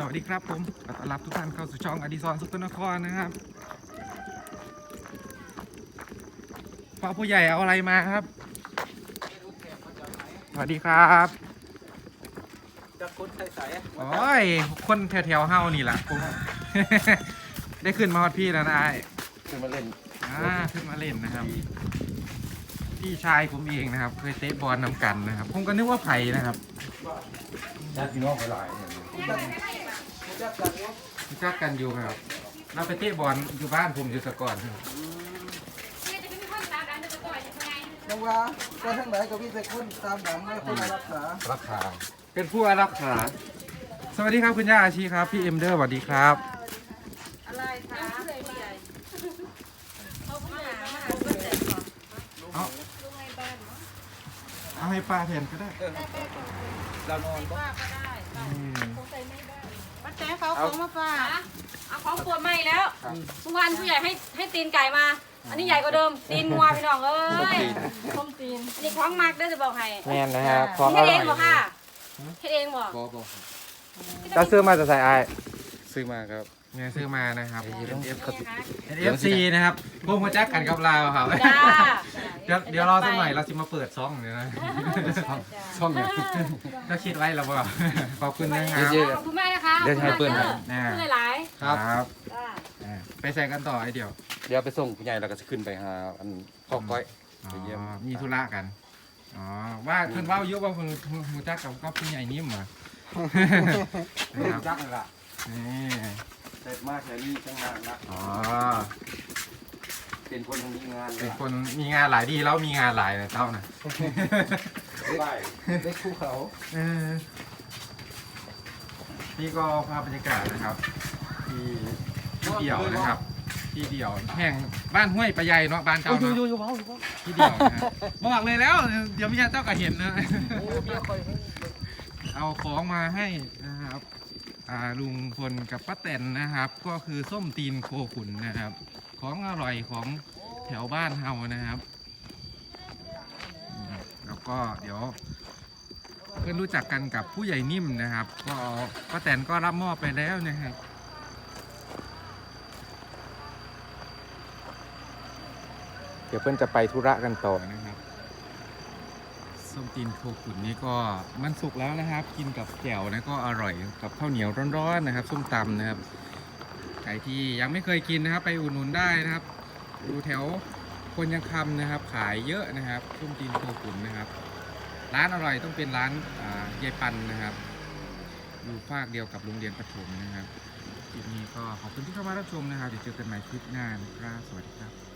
สวัสดีครับผมขอต้อนรับทุกท่านเข้าสู่ช่องอดิศรสุตนครนะครับพ่อผู้ใหญ่เอาอะไรมาครับ สวัสดีครับจะคนใสโอ้ย คนแถวๆเฮานี่แหละผม ได้ขึ้นมาฮอดพี่แล้วนะไอ้ๆคือมาเล่นอ่าขึ้นมาเล่นนะครับ พี่ชายผมเองนะครับ เคยเตะบอลนำกันนะครับ ผมก็นึกว่าไผ่นะครับ ญาติพี่น้องหลายๆเนี่ย รู้จักกันอยู่ครับ เราไปเตะบอลอยู่บ้านผมอยู่แตะก่อนครับยังว่าก็ทั้งหลายก็มีแต่คนตามหลังและคนรักษาราคาเป็นผู้อารักขาสวัสดีครับคุณย่าอาชีครับ พี่เอ็มเดอร์สวัสดีครับ อะไรคะผู้ใหญ่เขาผู้ใหญ่มาหาผู้ใหญ่ก่อนเอาลุงในบ้านเนาะเอาให้ป้าแทนก็ได้ เรานอนป้าก็ได้ป้าอืม คงใจไม่ได้ ป้าแจ๊เขาของมาฝากเอาของปวดใหม่แล้วทุกวันผู้ใหญ่ให้ให้ตีนไก่มา อันนี้ใหญ่กว่าเดิม ตีนงัวพี่น้องเอ้ยส้มตีนอันนี้ของมักได้อจะบอกให้แม่นนะครับเฮ็ดเองบอกค่ะเฮ็ดเองบอกบอบอจะซื้อมาจะใส่ไอซื้อมาครับเนี่ยซื้อมานะครับนี่นะคะเอฟซีนะครับพวกมาจักกันกับเราครับ จ้าเดี๋ยวเดี๋ยวรอสักหน่อยเราจะมาเปิดซองเดี๋ยวนะช่องเนี่ยก็คิดไว้แล้วว่าขอบคุณนะครับเยอะขอบคุณมากนะคะเดี๋ยวจะให้เปิ้ลขให้อบคุณหลายครับครับๆจ้า อ่าไปใส่กันต่อไอเดียวเดี๋ยวไปส่งผู้ใหญ่เราก็จะขึ้นไปหาอันพ่อก้อย อ๋อไปเยี่ยมมีธุระกันอ๋อว่าเพิ่นเว่าเยอะว่าเพิ่นมูจักกับก็พี่ใหญ่นิ่มเหรอ นะครับจักเลยล่ะนี่เสร็จมากแค่นี้ตั้งนานละอ๋อ เป็นคนทำงานเป็นคนมีงานหลายดีแล้วมีงานหลายนะเจ้านะได้ได้คู่เขาเออนี่ก็ภาพบรรยากาศนะครับ ที่ที่เดี่ยวนะครับ ที่เดี่ยวแห่งบ้านห้วยปะไยเนาะบ้านเจ้าอยู่เนาะอยู่อยู่เบาอยู่เบาที่เดี่ยวนะบอกเลยแล้ว เดี๋ยวพี่เจ้าก็เห็นนะโอ้เมียคอยให้เอาของมาให้นะครับอ่าลุงพลกับป้าแตนนะครับ ก็คือส้มตีนโคขุนนะครับ ของอร่อยของแถวบ้านเฮานะครับอืมแล้วก็เดี๋ยวเพื่อนรู้จักกันกับผู้ใหญ่นิ่มนะครับ ก็ป้าแตนก็รับมอบไปแล้วนะครับเดี๋ยวเพื่อนจะไปธุระกันต่อนะครับส้มตีนโคขุนนี่ก็มันสุกแล้วนะครับ กินกับแจ่วนะก็อร่อยกับข้าวเหนียวร้อนๆนะครับ ส้มตำนะครับใค รที่ยังไม่เคยกินนะครับ ไปอุดหนุนได้นะครับอยู่แถวคนยังคำนะครับ ขายเยอะนะครับส้มจีนโคขุนนะครับ ร้านอร่อยต้องเป็นร้านยายปันนะครับอยู่ภาคเดียวกับโรงเรียนประถมนะครับคลิปนี้ก็ขอบคุณที่เข้ามารับชมนะครับเดี๋ยวเจอกันใหม่คลิปหน้านะครับสวัสดีครับ